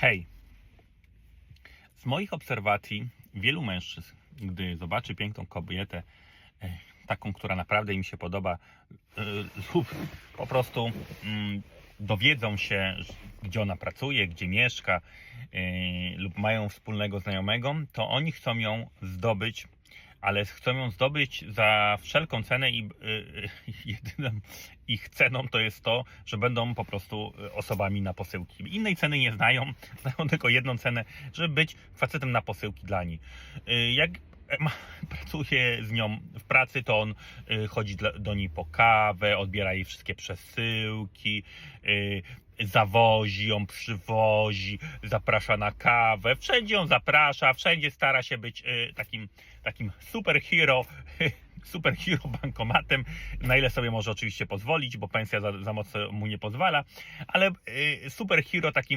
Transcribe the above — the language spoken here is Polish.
Hej. Z moich obserwacji wielu mężczyzn, gdy zobaczy piękną kobietę, e, taką, która naprawdę im się podoba, e, lub po prostu mm, dowiedzą się, gdzie ona pracuje, gdzie mieszka, e, lub mają wspólnego znajomego, to oni chcą ją zdobyć, ale chcą ją zdobyć za wszelką cenę i e, e, jedyną ich ceną to jest to, że będą po prostu e, osobami na posyłki. Innej ceny nie znają, znają tylko jedną cenę, żeby być facetem na posyłki dla. Y, Jak pracuje z nią w pracy, to on y, chodzi do niej po kawę, odbiera jej wszystkie przesyłki, y, zawozi ją, przywozi, zaprasza na kawę, wszędzie ją zaprasza, wszędzie stara się być y, takim, takim superhero, superhero bankomatem, na ile sobie może oczywiście pozwolić, bo pensja za, za mocno mu nie pozwala, ale superhero takim